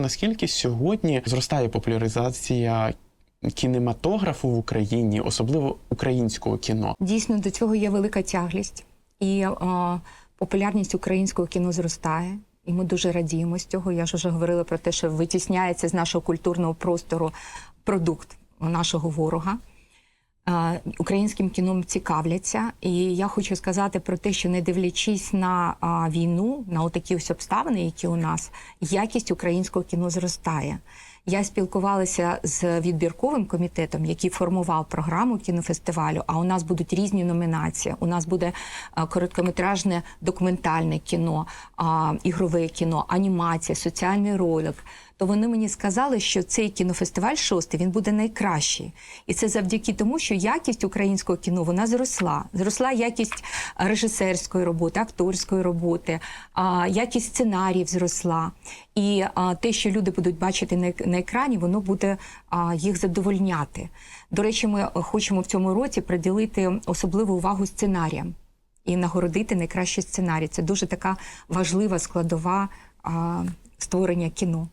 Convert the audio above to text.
Наскільки сьогодні зростає популяризація кінематографу в Україні, особливо українського кіно? Дійсно, до цього є велика тяглість, і о, популярність українського кіно зростає. І ми дуже радіємо з цього. Я ж вже говорила про те, що витісняється з нашого культурного простору продукт нашого ворога. Е, Українським кіном цікавляться, і я хочу сказати про те, що не дивлячись на війну, на отакі ось обставини, які у нас, якість українського кіно зростає. Я спілкувалася з відбірковим комітетом, який формував програму кінофестивалю. А у нас будуть різні номінації. У нас буде короткометражне документальне кіно, ігрове кіно, анімація, соціальний ролик. То вони мені сказали, що цей кінофестиваль шостий він буде найкращий, і це завдяки тому, що якість українського кіно вона зросла. Зросла якість режисерської роботи, акторської роботи, якість сценаріїв зросла. І те, що люди будуть бачити на, екрані, воно буде їх задовольняти. До речі, ми хочемо в цьому році приділити особливу увагу сценаріям і нагородити найкращий сценарій. Це дуже така важлива складова створення кіно.